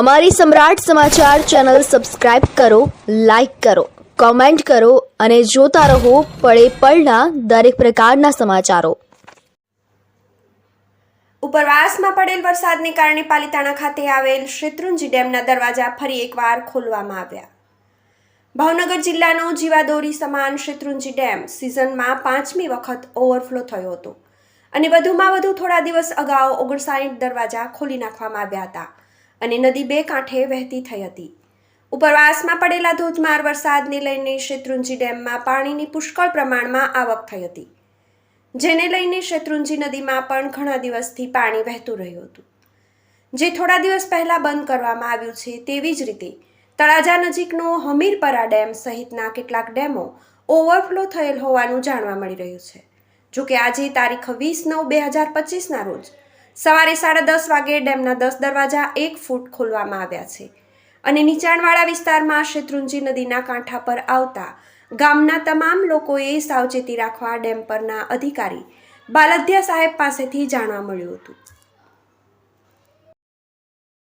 અમારી સમ્રાટ સમાચાર channel subscribe કરો, લાઇક કરો, કોમેન્ટ કરો અને જોતા રહો પળે પળના દરેક પ્રકારના સમાચારો. ઉપરવાસમાં પડેલ વરસાદને કારણે પાલિતાણા ખાતે આવેલ શેત્રુંજી ડેમના દરવાજા ફરી એકવાર ખોલવામાં આવ્યા. ભાવનગર જિલ્લાનો જીવાદોરી સમાન શેત્રુંજી ડેમ સિઝનમાં પાંચમી વખત ઓવરફ્લો થયો હતો અને વધુમાં વધુ થોડા દિવસ અગાઉ ઓગણસાઠ દરવાજા ખોલી નાખવામાં આવ્યા હતા. અને નદી બે કાંઠે વહેતી થઈ હતી. ઉપરવાસમાં પડેલા ધોધમાર વરસાદને લઈને શેત્રુંજી ડેમમાં પાણીની પુષ્કળ પ્રમાણમાં આવક થઈ હતી. જેને લઈને શેત્રુંજી નદીમાં પણ ઘણા દિવસથી પાણી વહેતું રહ્યું હતું. જે થોડા દિવસ પહેલાં બંધ કરવામાં આવ્યું છે તેવી જ રીતે તળાજા નજીકનો હમીરપરા ડેમ સહિતના કેટલાક ડેમો ઓવરફ્લો થયેલ હોવાનું જાણવા મળી રહ્યું છે. જોકે આજે તારીખ વીસ નવ બે હજાર પચીસના રોજ સવારે સાડા દસ વાગે ડેમના દસ દરવાજા એક ફૂટ ખોલવામાં આવ્યા છે અને નીચાણવાળા વિસ્તારમાં શેત્રુંજી નદીના કાંઠા પર આવતા ગામના તમામ લોકોએ સાવચેતી રાખવા ડેમ પરના અધિકારી બાલધ્યા સાહેબ પાસેથી જાણવા મળ્યું હતું.